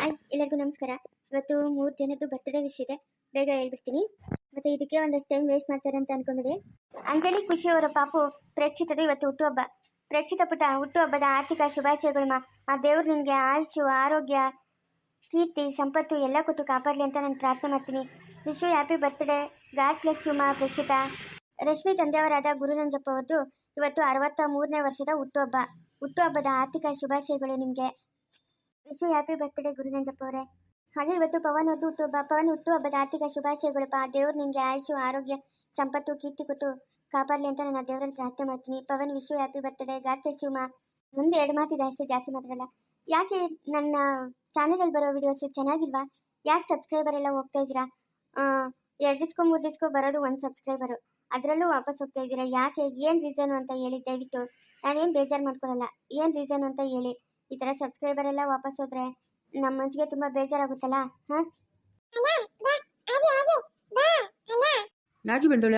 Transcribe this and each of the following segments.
Hi, ಎಲ್ಲರಿಗೂ ನಮಸ್ಕಾರ. ಇವತ್ತು ಮೂರು ಜನದ್ದು ಬರ್ತ್ಡೇ ವಿಶ್ ಇದೆ. ಬೇಗ ಹೇಳ್ಬಿಡ್ತೀನಿ. ಮತ್ತೆ ಇದಕ್ಕೆ ಒಂದಷ್ಟು ಟೈಮ್ ವೇಸ್ಟ್ ಮಾಡ್ತಾರೆ ಅಂತ ಅನ್ಕೊಂಡಿದೆ. ಅಂಜಲಿ ಖುಷಿ ಅವರ ಪಾಪು ಪ್ರೇಕ್ಷಿತರು ಇವತ್ತು ಹುಟ್ಟುಹಬ್ಬ ಪ್ರೇಕ್ಷಿತ ಪುಟ ಹುಟ್ಟುಹಬ್ಬದ ಆರ್ಥಿಕ ಶುಭಾಶಯಗಳು ಆ ದೇವ್ರು ನಿನಗೆ ಆಯುಷು ಆರೋಗ್ಯ, ಕೀರ್ತಿ, ಸಂಪತ್ತು ಎಲ್ಲ ಕೊಟ್ಟು ಕಾಪಾಡಲಿ ಅಂತ ನಾನು ಪ್ರಾರ್ಥನೆ ಮಾಡ್ತೀನಿ. Wish happy birthday god bless you ಮಾ ಪ್ರೇಕ್ಷಿತ. ರಶ್ಮಿ ತಂದೆಯವರಾದ ಗುರುನಂಜಪ್ಪ ಅವರದ್ದು ಇವತ್ತು ಅರವತ್ತ ಮೂರನೇ ವರ್ಷದ ಹುಟ್ಟುಹಬ್ಬ ಹುಟ್ಟುಹಬ್ಬದ ಆರ್ಥಿಕ ಶುಭಾಶಯಗಳು ನಿಮಗೆ. ವಿಶು ಹ್ಯಾಪಿ ಬರ್ತ್ಡೇ ಗುರುನಂಜಪ್ಪ ಅವರೇ ಹಾಗೆ ಇವತ್ತು ಪವನ್ ಅವ್ರದ್ದು ಹುಟ್ಟುಹಬ್ಬ ಪವನ್ ಹುಟ್ಟುಹಬ್ಬದ ಆರ್ಥಿಕ ಶುಭಾಶಯಗಳಪ್ಪ. ದೇವ್ರು ನಿಮಗೆ ಆಯುಷು, ಆರೋಗ್ಯ, ಸಂಪತ್ತು, ಕೀರ್ತಿ ಕೊಟ್ಟು ಕಾಪಾಡಲಿ ಅಂತ ನಾನು ದೇವರಲ್ಲಿ ಪ್ರಾರ್ಥನೆ ಮಾಡ್ತೀನಿ. ಪವನ್ ವಿಶ್ವ ಹ್ಯಾಪಿ ಬರ್ತ್ಡೇ, ಗಾಡ್ ಮಾ. ಮುಂದೆ ಎರಡು ಮಾತಿದೆ, ಅಷ್ಟೇ ಜಾಸ್ತಿ ಮಾತಾಡಲ್ಲ. ಯಾಕೆ ನನ್ನ ಚಾನಲಲ್ಲಿ ಬರೋ ವಿಡಿಯೋಸ್ ಚೆನ್ನಾಗಿಲ್ವಾ? ಯಾಕೆ ಸಬ್ಸ್ಕ್ರೈಬರ್ ಎಲ್ಲ ಹೋಗ್ತಾ ಇದ್ದೀರಾ? ಎರಡು ದಿಸ್ಕೋ ಮೂರು ದಿಸ್ಕೋ ಬರೋದು ಒಂದು ಸಬ್ಸ್ಕ್ರೈಬರು ಅದರಲ್ಲೂ ವಾಪಸ್ ಹೋಗ್ತಾ ಇದ್ದೀರಾ? ಯಾಕೆ? ಏನು ರೀಸನು ಅಂತ ಹೇಳಿ ದಯವಿಟ್ಟು. ನಾನೇನು ಬೇಜಾರು ಮಾಡ್ಕೊಳ್ಳಲ್ಲ ಏನು ರೀಸನ್ ಅಂತ ಹೇಳಿ. ಈ ಥರ ಸಬ್ಸ್ಕ್ರೈಬರ್ ಎಲ್ಲ ವಾಪಸ್ ಹೋದ್ರೆ ನಮ್ಮ ಮನ್ಸಿಗೆ ತುಂಬ ಬೇಜಾರಾಗುತ್ತಲ್ಲ ಹಾಂ? ನಾಗಿ ಬಂದೋಳ?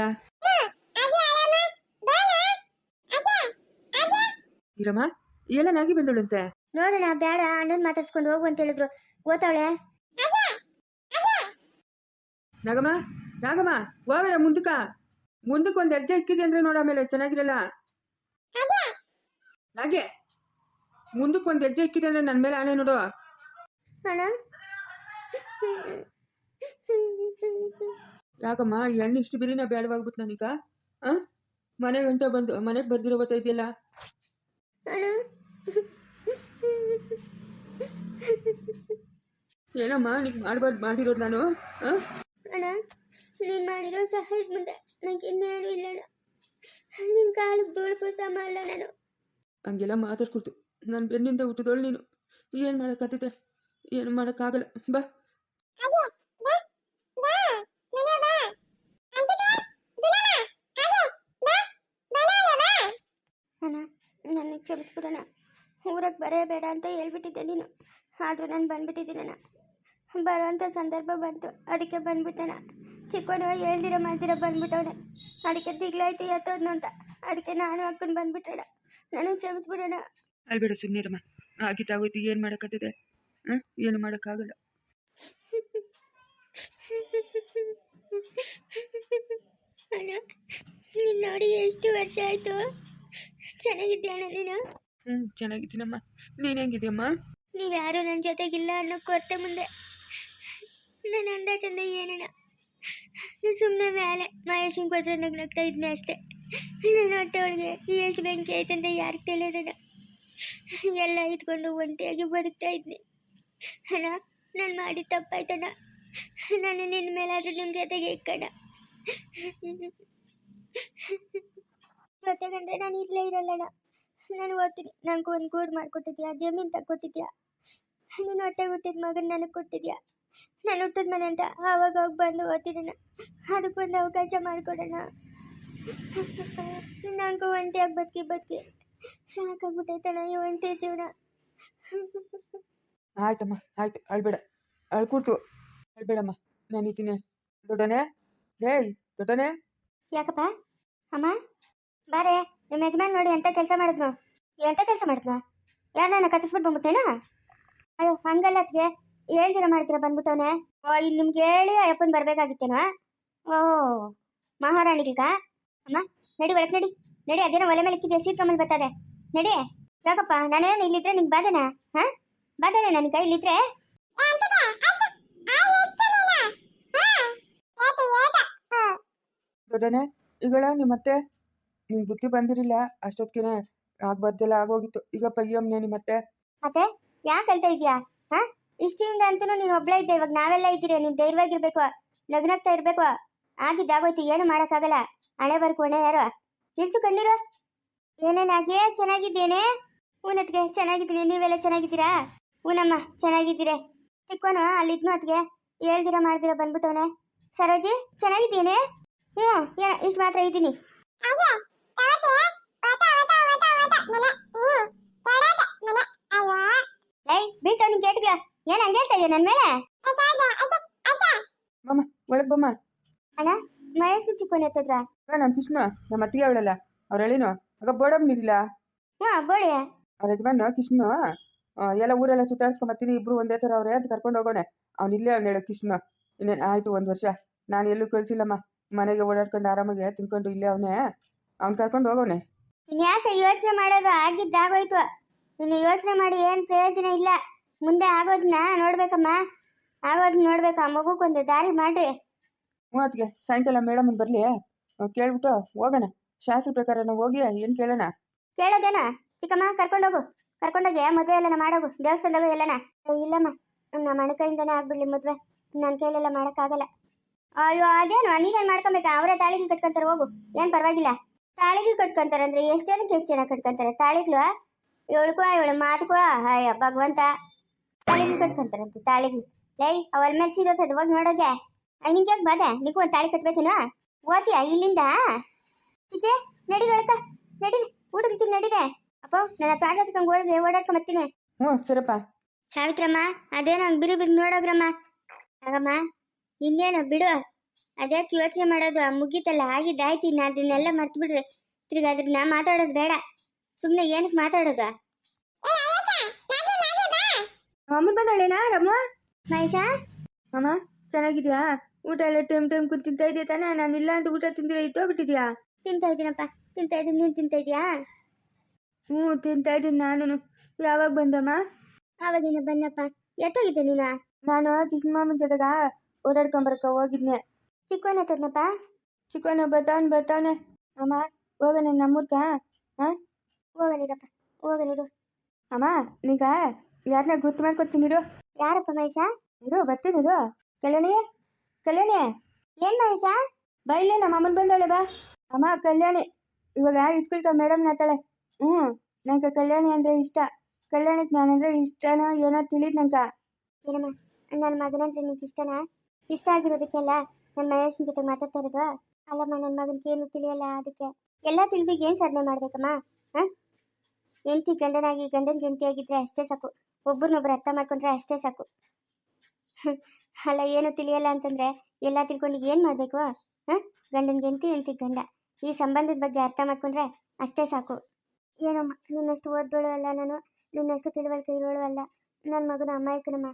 ಇರಮ್ಮ ಎಲ್ಲ ನಾಗಿ ಬಂದೋಳಂತೆ? ನೋಡೋಣ ಬೇಡ ಅಣ್ಣನ ಮಾತಾಡ್ಸ್ಕೊಂಡು ಹೋಗು ಅಂತ ಹೇಳಿದ್ರು. ಓತಾವಳೆ? ನಾಗಮ್ಮ ನಾಗಮ್ಮ ಹೋಗೋಣ ಮುಂದಕ್ಕ ಮುಂದಕ್ಕೆ. ಒಂದು ಹೆಜ್ಜೆ ಇಕ್ಕಿದೆ ಅಂದ್ರೆ ನೋಡ ಆಮೇಲೆ ಚೆನ್ನಾಗಿರಲ್ಲ. ನಾಗೆ. ಮುಂದಕ್ಕೆ ಒಂದು ಹೆಜ್ಜೆ ಇಕ್ಕಿದೆ ಅಂದ್ರೆ ನನ್ನ ಮೇಲೆ ಆಣೆ ನೋಡು. ಅಣ್ಣ ಯಾಕಮ್ಮ ಈ ಹಣ್ಣು ಇಷ್ಟು ಬಿರಿನ ಬೇಡವಾಗ್ಬಿಟ್ಟು ನನಗ ಆ? ಮನೆ ಗಂಟ ಬಂದು ಮನೆಗೆ ಬರ್ದಿರೋ ಗೊತ್ತೈತಿಯಲ್ಲ ಅಣ್ಣ ಏನಮ್ಮ ನೀನು ಮಾಡ್ಬಾರ್ದು ಮಾಡಿರೋದು ನಾನು? ಆ? ಅಣ್ಣ ನೀನು ಮಾಡಿರೋ ಸಹಾಯದ ಮುಂದೆ ನಂಗೆ ಇನ್ನೇನು ಇಲ್ಲ ಅಣ್ಣ ನಿನ್ನ ಕಾಲಿಗೆ ಧೂಳ್ಕು ಸಮ ಅಲ್ಲ ನಾನು. ಹಂಗೆಲ್ಲ ಮಾತಾಡ್ಕೊಡ್ತು ನಾನು ಬೆನ್ನಿಂದ ಹುಟ್ಟಿದೋಳು ನೀನು? ಏನು ಮಾಡೋಕ್ಕಾಗ್ತೈತೆ ಏನು ಮಾಡೋಕ್ಕಾಗಲ್ಲ. ಬಾ. ಅಣ್ಣ ನನಗೆ ಕ್ಷಮಿಸ್ಬಿಡೋಣ. ಊರಿಗೆ ಬರೇ ಬೇಡ ಅಂತ ಹೇಳ್ಬಿಟ್ಟಿದ್ದೆ ನೀನು. ಆದರೂ ನಾನು ಬಂದ್ಬಿಟ್ಟಿದ್ದೀನಣ್ಣ. ಬರುವಂಥ ಸಂದರ್ಭ ಬಂತು. ಅದಕ್ಕೆ ಬಂದ್ಬಿಟ್ಟಣ ಚಿಕ್ಕವನು ಹೇಳ್ದಿರ ಮಾಡ್ದಿರ ಬಂದ್ಬಿಟ್ಟವನೆ. ಅದಕ್ಕೆ ದಿಗ್ಲಾಯ್ತು ಎತ್ತೋದ್ನು ಅಂತ. ಅದಕ್ಕೆ ನಾನು ಹಾಕೊಂಡು ಬಂದ್ಬಿಟ್ಟಣ ನನಗೆ ಕ್ಷಮಿಸ್ಬಿಡೋಣ. ಅಲ್ಬೇಡ ಸುಮ್ಮನಿರಮ್ಮ ಆಗಿತ್ತಾಗೋಯ್ತು ಏನು ಮಾಡೋಕ್ಕಾಗ್ತದೆ ಹಾಂ? ಏನು ಮಾಡೋಕ್ಕಾಗಲ್ಲ. ಅಣ್ಣ ನೀನು ನೋಡಿ ಎಷ್ಟು ವರ್ಷ ಆಯಿತು? ಚೆನ್ನಾಗಿದ್ದೆ ಅಣ್ಣ ನೀನು? ಹ್ಞೂ ಚೆನ್ನಾಗಿದ್ದೀನಮ್ಮ. ನೀನು ಹೆಂಗಿದ್ಯಮ್ಮ? ನೀವ್ಯಾರು ನನ್ನ ಜೊತೆಗಿಲ್ಲ ಅನ್ನೋ ಕೊರತೆ ಮುಂದೆ. ನನ್ನ ಅಂದ ಚಂದ ಏನಣ್ಣ? ಸುಮ್ಮನೆ ಮೇಲೆ ಮಹೇಶನ್ ಕೋಸ್ಕರ ನಗ್ನಗ್ತಾ ಇದ್ನೆ ಅಷ್ಟೇ. ನನ್ನ ಹೊಟ್ಟೆ ಒಳಗೆ ಎಷ್ಟು ಬೆಂಕಿ ಆಯ್ತಂತ ಯಾರಿಗೆ ತಿಳಿಯೋದಣ್ಣ? ಎಲ್ಲ ಇದ್ಕೊಂಡು ಒಂಟಿಯಾಗಿ ಬದುಕ್ತಾ ಇದ್ನಿ ಅಣ್ಣ, ನಾನು ಮಾಡಿ ತಪ್ಪಾಯ್ತಣ್ಣ. ನಾನು ನಿನ್ನ ಮೇಲಾದ್ರೂ ನಿಮ್ಮ ಜೊತೆಗೆ ಇಕ್ಕಣ ಜೊತೆಗಂದ್ರೆ ನಾನು ಇಲ್ಲೇ ಇರಲ್ಲಣ್ಣ. ನಾನು ಓದ್ತೀನಿ. ನನಗೆ ಒಂದು ಗೂಡು ಮಾಡಿಕೊಟ್ಟಿದ್ಯಾ? ಜಮೀನು ತಗೊಟ್ಟಿದ್ಯಾ ನೀನು ಹೊಟ್ಟೆ ಹುಟ್ಟಿದ ಮಗನ ನನಗೆ ಕೊಟ್ಟಿದ್ಯಾ? ನಾನು ಹುಟ್ಟಿದ ಮನೆ ಅಂತ ಆವಾಗ ಹೋಗಿ ಬಂದು ಓದ್ತೀನಿ ಅದಕ್ಕೊಂದು ಅವಕಾಶ ಮಾಡಿಕೊಡೋಣ ನನಗೂ ಒಂಟಿಯಾಗಿ ಬದುಕಿ ಬದುಕಿ ಸಾಕಾಗ್ಬಿಟ್ಟೈತಣ್ಣ ಈ ಒಂಟಿ ಜೀವನ. ಆಯ್ತಮ್ಮ ಆಯ್ತು ಅಳ್ಬೇಡ. ಅಳ್ಕೂಡ್ತು ಅಳ್ಬೇಡಮ್ಮ ನಾನು ಇದ್ದೀನಿ ದೊಡ್ಡನೆ? ಏಯ್ ದೊಡ್ಡನೆ? ಯಾಕಪ್ಪ? ಅಮ್ಮ? ಬಾರೆ ನಿಮ್ಮ ಯಜಮಾನ್ ನೋಡಿ ಎಂತ ಕೆಲಸ ಮಾಡಿದ್ನು? ಎಂತ ಕೆಲಸ ಮಾಡಿದ್ನು? ನಾನು ಕತ್ತಿಸ್ಬಿಟ್ಟು ಬಂದ್ಬಿಟ್ಟೇನಾ? ಅಯ್ಯೋ ಹಂಗಲ್ಲ ಅದಕ್ಕೆ ಹೇಳ್ದಿರ ಮಾಡ್ತೀರ ಬಂದ್ಬಿಟ್ಟವನೆ? ಓ ಇಲ್ಲಿ ನಿಮ್ಗೆ ಹೇಳಿ ಅಯ್ಯಪ್ಪನ್ ಬರ್ಬೇಕಾಗಿತ್ತೇನೋ? ಓ ಮಹಾರಾಣಿಗ ಅಮ್ಮ ನಡಿ ಒಳಗೆ ನಡಿ. ನಡಿ ಅದೇನೋ ಒಲೆ ಮೇಲೆ ಇಕ್ಕಿದ್ಯಾ ಸೀಟ್ ಕಮ್ಮಲ್ ಬರ್ತದೆ. ನಡಿ. ಯಾಕಪ್ಪ? ನಾನೇನು ಇಲ್ಲಿದ್ರೆ ನಿಂಗೆ ಬಾಧನಾ? ಹಾ? ಬಾಧನಾ ನನಗೆ ಇಲ್ಲಿದ್ರೆ ದೊಡ್ಡನೆ ಈಗಳ ನಿಮ್ಮತ್ತೆ ನಿಮ್ಗೆ ಬುದ್ಧಿ ಬಂದಿರಲಿಲ್ಲ. ಅಷ್ಟೊತ್ತಿಗೆ ಆಗ್ಬಾರ್ದೆಲ್ಲ ಆಗೋಗಿತ್ತು. ಈಗ ಪಯ್ಯಮ್ಮನೆ ನಿಮ್ಮತ್ತೆ. ಮತ್ತೆ? ಯಾಕೆ ಹೇಳ್ತಾ ಇದೀಯಾ? ಹಾ? ಇಷ್ಟಿಂದ ಅಂತೂ ನೀನು ಒಬ್ಳೇ ಇದ್ದೆ. ಇವಾಗ ನಾವೆಲ್ಲ ಇದ್ದೀರಿ. ನೀನು ಧೈರ್ಯವಾಗಿರ್ಬೇಕು. ನಗ್ನಗ್ತಾ ಇರ್ಬೇಕು. ಆಗಿದ್ದಾಗೋಯ್ತು ಏನು ಮಾಡೋಕ್ಕಾಗಲ್ಲ. ಹಣೆ ಬರ್ಕೋಣೆ ಯಾರು? ನಿಲ್ಸು ಕಣ್ಣೀರು? ನಾಗೆ ಚೆನ್ನಾಗಿದ್ದೇನೆ? ಹೂನತ್ಗೆ ಚೆನ್ನಾಗಿದ್ದೀನಿ. ನೀವೆಲ್ಲ ಚೆನ್ನಾಗಿದ್ದೀರಾ? ಹೂನಮ್ಮ ಚೆನ್ನಾಗಿದ್ದೀರಿ. ಚಿಕ್ಕೋನು ಅಲ್ಲಿದ್ನು ಅತ್ಗೆ ಹೇಳ್ದಿರ ಮಾಡ್ದಿರ ಬಂದ್ಬಿಟ್ಟವನೆ. ಸರೋಜಿ ಚೆನ್ನಾಗಿದ್ದೀನಿ ಹ್ಞೂ ಏನ ಇಷ್ಟು ಮಾತ್ರ ಇದ್ದೀನಿ. ಏಯ್ ಬೀಳ್ತಾವ ನಿನ್ ಕೇಟ್ಗಳ ಏನ್ ಹಂಗೆ ಹೇಳ್ತಾ ಇದೀಯ ನನ್ ಮೇಲೆ? ಒಳಗೆ ಬಮ್ಮ. ಅಣ್ಣ ಮಹೇಶ್ ಚಿಕ್ಕವನ್ ಎತ್ತದ್ರ ನಮ್ಮ ಕೃಷ್ಣ ನಮ್ಮ ಅತ್ತಿಗೆ ಅವಳಲ್ಲ. ಅವ್ರು ಹೇಳಿನು ಆಗ ಬೋಡಮ್ ನೀರಿಲ್ಲ ಹಾ ಬೋಳಿ ಅವ್ರ ಯಜಮಾನ ಕೃಷ್ಣ ಆ, ಎಲ್ಲ ಊರೆಲ್ಲ ಸುತ್ತಾಡ್ಸ್ಕೊಂಬತ್ತೀನಿ ಇಬ್ರು ಒಂದೇ ತರ ಅವ್ರೆ ಅಂತ ಕರ್ಕೊಂಡು ಹೋಗೋನೆ. ಅವ್ನು ಇಲ್ಲೇ ಅವ್ನು ಹೇಳೋ ಕೃಷ್ಣ. ಇನ್ನೇನು ಆಯ್ತು ಒಂದು ವರ್ಷ. ನಾನು ಎಲ್ಲೂ ಕಳಿಸಿಲ್ಲಮ್ಮ. ಮನೆಗೆ ಓಡಾಡ್ಕೊಂಡು ಆರಾಮಾಗಿ ತಿನ್ಕೊಂಡು ಇಲ್ಲೇ ಅವನೇ. ಅವ್ನು ಕರ್ಕೊಂಡು ಹೋಗೋನೆ. ಇನ್ಯಾಕೆ ಯೋಚನೆ ಮಾಡೋದು? ಆಗಿದ್ದಾಗೋಯ್ತು ಇನ್ನು ಯೋಚನೆ ಮಾಡಿ ಏನು ಪ್ರಯೋಜನ ಇಲ್ಲ. ಮುಂದೆ ಆಗೋದನ್ನ ನೋಡ್ಬೇಕಮ್ಮ. ಆಗೋದ್ ನೋಡ್ಬೇಕಾ. ಆ ಮಗುಗೊಂದು ದಾರಿ ಮಾಡ್ರಿ. ಮೂವತ್ತಿಗೆ ಸಾಯಂಕಾಲ ಮೇಡಮನ್ ಬರಲಿ. ಕೇಳ್ಬಿಟ್ಟು ಹೋಗೋಣ. ಶಾಸ್ತ್ರ ಪ್ರಕಾರ ಹೋಗಿ ಏನು ಕೇಳೋಣ? ಕೇಳೋದೇನ? ಚಿಕ್ಕಮ್ಮ ಕರ್ಕೊಂಡೋಗು ಕರ್ಕೊಂಡೋಗಿ ಮದುವೆ ಎಲ್ಲನ ಮಾಡೋಗು. ದೇವಸ್ಥಾನದಾಗ ಎಲ್ಲನ? ಇಲ್ಲಮ್ಮ. ನಮ್ಮ ಅಣ್ಣ ಆಗ್ಬಿಡ್ಲಿ ಮದುವೆ. ನನ್ನ ಕೈಲೆಲ್ಲ ಮಾಡೋಕ್ಕಾಗಲ್ಲ. ಅಯ್ಯೋ, ಅದೇನು? ನೀನೇನು ಮಾಡ್ಕೊಬೇಕಾ? ಅವರೇ ತಾಳಿಗಳು ಕಟ್ಕೊಂತಾರೆ, ಹೋಗು. ಏನು ಪರವಾಗಿಲ್ಲ. ತಾಳಿಗಳು ಕಟ್ಕೊಂತಾರೆ ಅಂದ್ರೆ ಎಷ್ಟು ಜನಕ್ಕೆ ಎಷ್ಟು ಜನ ಕಟ್ಕೊಂತಾರೆ? ತಾಳಿಗಳು? ಏಳ್ಕೋ, ಏಳು ಮಾತುಕೋ. ಅಯ್ಯ, ಭಗವಂತ. ತಾಳಿಗಳು ಕಟ್ಕೊಂತಾರಂತೆ, ತಾಳಿಗಳು. ಲೈ ಅವ್ರ ಮೇಲೆ ಸಿಗೋತದ ಹೋಗಿ ನೋಡೋಗೆ ನಿಂಗೆ ಬಾದೆ ನಿಂಗೂ ಒಂದು ತಾಳಿ ಕಟ್ಬೇಕೇನೋ? ಓದ್ತೀಯಾ ಇಲ್ಲಿಂದ? ಚಿಚೆ ನಡಿ ಒಳಕ. ನಡಿ ಊಟಕ್ಕೆ ನಡಿದೆ ಅಪ್ಪ ನನ್ನ ತೋಟ ಹತ್ಕೊಂಡು ಹೋಳಿಗೆ ಓಡಾಡ್ಕೊಂಡು ಬರ್ತೀನಿ. ಹ್ಞೂ ಸರಪ್ಪ. ಸಾವಿತ್ರಮ್ಮ ಅದೇನೋ ಬಿರು ಬಿರು ನೋಡೋಗ್ರಮ್ಮ. ಆಗಮ್ಮ ಇನ್ನೇನು ಬಿಡು. ಅದಕ್ಕೆ ಯೋಚನೆ ಮಾಡೋದು? ಮುಗೀತಲ್ಲ ಆಗಿದ್ದಾಯ್ತು ಇನ್ನು ಅದನ್ನೆಲ್ಲ ಮರ್ತು ಬಿಡ್ರಿ. ತಿರ್ಗಿ ನಾ ಮಾತಾಡೋದು ಬೇಡ. ಸುಮ್ಮನೆ ಏನಕ್ಕೆ ಮಾತಾಡೋದು? ಅಮ್ಮ ಬಂದಳೇನಾ ರಮ್ಮ ಮಹೇಶ? ಅಮ್ಮ ಚೆನ್ನಾಗಿದ್ಯಾ? ಊಟ ಎಲ್ಲ ಟೈಮ್ ಟೈಮ್ ಕುಂತು ತಿಂತಾ ಇದೆಯಾ ತಾನೇ? ನಾನು ಇಲ್ಲ ಅಂತ ಊಟ ತಿಂದಿರ ಇತ್ತೋಗ್ಬಿಟ್ಟಿದ್ಯಾ ತಿಂತಾ ಇದ್ದೀನಪ್ಪ. ತಿಂತಾ ಇದ್ದೀನಿ. ನೀನು ತಿಂತಾ ಇದೀಯಾ ಹ್ಞೂ ತಿಂತಾ ಇದ್ದೀನಿ ನಾನು ಯಾವಾಗ ಬಂದಮ್ಮ? ಆವಾಗಿನ ಬನ್ನಪ್ಪ. ಎತ್ತೋಗಿದ್ದೆ ನೀನ? ನಾನು ಕೃಷ್ಣ ಮಾಮನ ಜೊತೆಗ ಓಡಾಡ್ಕೊಂಬರಕ ಹೋಗಿದ್ನೆ. ಚಿಕ್ಕವನ ತದ್ನಪ್ಪ ಚಿಕ್ಕನ ಬರ್ತಾವನ್ ಬರ್ತಾವನೆ. ಅಮ್ಮ ಹೋಗೋಣ ನಮ್ಮೂರ್ಗ ಹಾಂ? ಹೋಗನಿರಪ್ಪ ಹೋಗನಿರು ಅಮ್ಮ ನೀಗ ಯಾರನ್ನ ಗುರ್ತು ಮಾಡ್ಕೊಡ್ತೀನಿರು ಯಾರಪ್ಪ ಮಹೇಶ? ಇರು ಬರ್ತೀನಿರು ಕಲ್ಯಾಣಿ ಕಲ್ಯಾಣಿ? ಏನ್ ಮಹೇಶ? ಬಾ ಇಲ್ಲೇ, ನಮ್ಮ ಅಮ್ಮನ ಬಂದಾಳೆ ಬಾ. ಅಮ್ಮ, ಕಲ್ಯಾಣಿ. ಇವಾಗ ಇಸ್ಕೂಲ್ಕ ಮೇಡಮ್ ನಾತಾಳೆ ಹ್ಞೂ ನಂಗೆ ಕಲ್ಯಾಣಿ ಅಂದರೆ ಇಷ್ಟ. ಕಲ್ಯಾಣಿಗೆ ನಾನಂದ್ರೆ ಇಷ್ಟನೋ ಏನೋ ತಿಳಿದ್ ನಂಗ. ಏನಮ್ಮ, ನನ್ನ ಮಗನಂದ್ರೆ ನಿಂಗೆ ಇಷ್ಟನಾ? ಇಷ್ಟ ಆಗಿರೋದಕ್ಕೆಲ್ಲ ನನ್ನ ಮಹೇಶನ ಜೊತೆ ಮಾತಾಡ್ತಾ ಇರೋದು ಅಲ್ಲಮ್ಮ ನನ್ನ ಮಗನಿಗೆ ಏನು ತಿಳಿಯಲ್ಲ ಅದಕ್ಕೆ. ಎಲ್ಲ ತಿಳಿದು ಏನು ಸಾಧನೆ ಮಾಡ್ಬೇಕಮ್ಮ, ಹಾಂ? ಹೆಂಡತಿ ಗಂಡನಾಗಿ ಗಂಡನ ಹೆಂಡತಿ ಆಗಿದ್ರೆ ಅಷ್ಟೇ ಸಾಕು. ಒಬ್ಬರನ್ನೊಬ್ರು ಅರ್ಥ ಮಾಡ್ಕೊಂಡ್ರೆ ಅಷ್ಟೇ ಸಾಕು. ಹ್ಮ್. ಅಲ್ಲ ಏನು ತಿಳಿಯಲ್ಲ ಅಂತಂದ್ರೆ ಎಲ್ಲ ತಿಳ್ಕೊಂಡು ಏನು ಮಾಡಬೇಕು? ಹಾಂ? ಗಂಡನಿಗೆ ಹೆಂಡತಿ ಹೆಂಡತಿ ಗಂಡ. ಈ ಸಂಬಂಧದ ಬಗ್ಗೆ ಅರ್ಥ ಮಾಡ್ಕೊಂಡ್ರೆ ಅಷ್ಟೇ ಸಾಕು. ಏನಮ್ಮ ನಿನ್ನಷ್ಟು ಓದ್ದೋಳು ಅಲ್ಲ ನಾನು? ನಿನ್ನಷ್ಟು ತಿಳುವಳಿಕೆ ಇರೋಳು ಅಲ್ಲ? ನನ್ನ ಮಗನ ಅಮಾಯಕನಮ್ಮ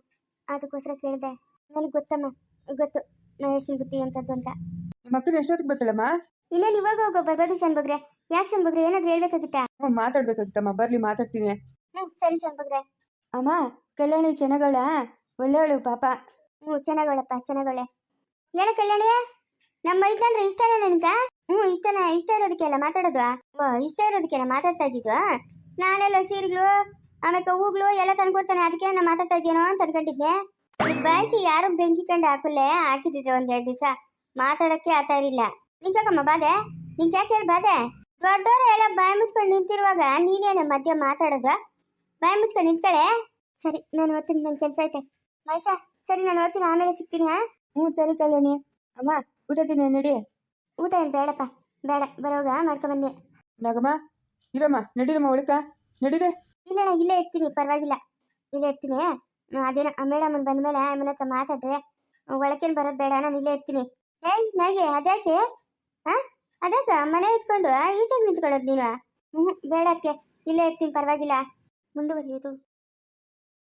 ಅದಕ್ಕೋಸ್ಕರ ಕೇಳಿದೆ. ನನಗೆ ಗೊತ್ತಮ್ಮ ಗೊತ್ತು. ಮಹೇಶನ ಬುದ್ಧಿ ಅಂತದ್ದು ಅಂತ. ಮಕ್ಕಳು ಎಷ್ಟೊತ್ತಿಗೆ ಬರ್ತಾಳಮ್ಮ? ಇನ್ನೇನು ಇವಾಗ ಹೋಗೋ ಬರ್ಬೋದು ಶನ್ಬಗ್ರೆ ಯಾಕೆ ಶನ್ಬಗ್ರೆ ಏನಾದ್ರು ಹೇಳ್ಬೇಕಾಗಿತ್ತಾ? ಹ್ಞೂ ಮಾತಾಡ್ಬೇಕಾಗಿತ್ತಮ್ಮ. ಬರಲಿ ಮಾತಾಡ್ತೀನಿ. ಹ್ಞೂ ಸರಿ ಶನ್ಬಗ್ರೆ ಅಮ್ಮ ಕಲ್ಯಾಣಿ ಚೆನ್ನಾಗಳ ಒಳ್ಳೆಯವಳು ಪಾಪ. ಹ್ಞೂ ಚೆನ್ನಾಗವಳಪ್ಪ ಚೆನ್ನಾಗವಳೆ ಏನ ಕಲ್ಯಾಣಿಯ, ನಮ್ಮ ಮೈದ್ನಂದ್ರೆ ಇಷ್ಟನೇ ನನಗ? ಹ್ಞೂ, ಇಷ್ಟನೇ, ಇಷ್ಟ ಇರೋದಕ್ಕೆಲ್ಲ ಮಾತಾಡೋದು? ಓ, ಇಷ್ಟ ಇರೋದಕ್ಕೆಲ್ಲ ಮಾತಾಡ್ತಾ ಇದ್ದಿದ್ದು ನಾನೆಲ್ಲ ಸೀರೆಗಳು, ಆಮೇಲೆ ಹೂಗಳು ಎಲ್ಲ ತಂದ್ಕೊಡ್ತಾನೆ ಅದಕ್ಕೆ ನಾನು ಮಾತಾಡ್ತಾ ಇದ್ದೇನೋ ಅಂತ ಅನ್ಕೊಂಡಿದ್ದೆ. ಈ ಬಾಯ್ಕಿ ಯಾರು ಬೆಂಕಿ ಕಂಡು ಹಾಕಲ್ಲೇ? ಹಾಕಿದ್ದಿದ್ರೆ ಒಂದ್ ಎರಡು ದಿವಸ. ಮಾತಾಡಕ್ಕೆ ಆತ ಇರಲಿಲ್ಲ. ನಿಂಕಮ್ಮ ಬಾದೆ. ನಿಂಗೆ ಯಾಕೆ ಹೇಳಿ, ಬಾದೆ. ದೊಡ್ಡವರು ಎಲ್ಲ ಬಾಯಿ ಮುಚ್ಕೊಂಡು ನಿಂತಿರುವಾಗ ನೀನೇನೆ ಮಧ್ಯ ಮಾತಾಡೋದು? ಬಾಯಿ ಮುಚ್ಕೊಂಡು ನಿಂತ್ಕಳೆ? ಸರಿ, ನಾನು ಹೊತ್ತಿನ ನನ್ನ ಕೆಲಸ ಐತೆ. ಮಹೇಶ ಸರಿ ನಾನು ಹೋಗ್ತೀನಿ. ಆಮೇಲೆ ಸಿಗ್ತೀನಿ ಹಾ ಹ್ಞೂ ಸರಿ ಕಲ್ಯಾಣಿ. ಅಮ್ಮ ಊಟ ತಿನ್ನ ನಡಿ. ಊಟ ಏನು ಬೇಡಪ್ಪ ಬೇಡ. ಬರೋಗ ಮಾಡ್ಕೊಂಬನ್ನಿ ನಾಗಮ್ಮ ಇರಮ್ಮ ನಡೀರಮ್ಮ ಒಳಕ. ಇಲ್ಲ ಇಲ್ಲಣ್ಣ ಇಲ್ಲೇ ಇರ್ತೀನಿ ಪರವಾಗಿಲ್ಲ. ಇಲ್ಲೇ ಇರ್ತೀನಿ ಅದೇನ ಅದೇನೋ ಬಂದ ಮೇಲೆ ಆಮೇಲೆ ಹತ್ರ ಮಾತಾಡ್ರೆ. ಒಳಕೇನು ಬರೋದು ಬೇಡ ನಾನು ಇಲ್ಲೇ ಇರ್ತೀನಿ. ಏಯ್ ನಾಗೆ ಅದ್ಯಾಕೆ? ಹಾ ಅದಕ್ಕೆ ಮನೆ ಇಟ್ಕೊಂಡು ಈಚೆಗೆ ನಿಂತ್ಕೊಳ್ಳೋದು ನೀನು? ಹ್ಞೂ ಬೇಡಕ್ಕೆ ಇಲ್ಲೇ ಇರ್ತೀನಿ ಪರವಾಗಿಲ್ಲ. ಮುಂದುವರಿಯೋದು